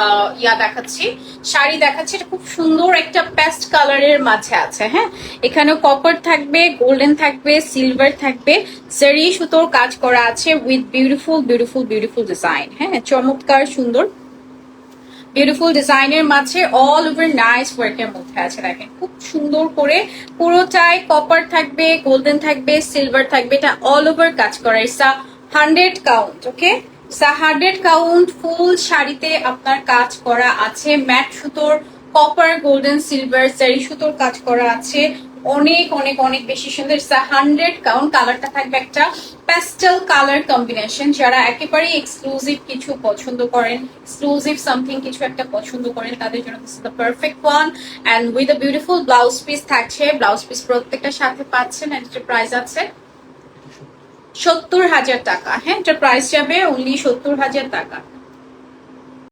আহ, ইয়া দেখাচ্ছি। শাড়ি দেখাচ্ছি এটা খুব সুন্দর একটা পেস্ট কালারের মাঝে আছে হ্যাঁ? এখানে কপার থাকবে গোল্ডেন থাকবে সিলভার থাকবে। সেরি সুতোর কাজ করা আছে with beautiful beautiful beautiful design হ্যাঁ? চমৎকার সুন্দর। বিউটিফুল ডিজাইনের মাঝে অল ওভার নাইস ওয়ার্কের মধ্যে আছে দেখেন। খুব সুন্দর করে পুরোটাই কপার থাকবে গোল্ডেন থাকবে সিলভার থাকবে এটা অল ওভার কাজ করা। It's hundred count okay hundred count full শাড়িতে আপনার কাজ করা আছে। ম্যাট সুতোর কপার গোল্ডেন সিলভার সারি সুতোর কাজ করা আছে। অনেক অনেক অনেক বেশি সুন্দর। হান্ড্রেড কাউন্ট কালারটা থাকবে একটা প্যাস্টেল কালার কম্বিনেশন যারা একেবারেই এক্সক্লুসিভ কিছু পছন্দ করেন এক্সক্লুসিভ সামথিং কিছু একটা পছন্দ করেন, তাদের জন্য this the perfect one and with a beautiful blouse piece থাকছে। ব্লাউজ পিস প্রত্যেকটা সাথে পাচ্ছেন এর প্রাইস আছে। সত্তর হাজার টাকা। হ্যাঁ এটা প্রাইস যাবে অনলি সত্তর হাজার টাকা।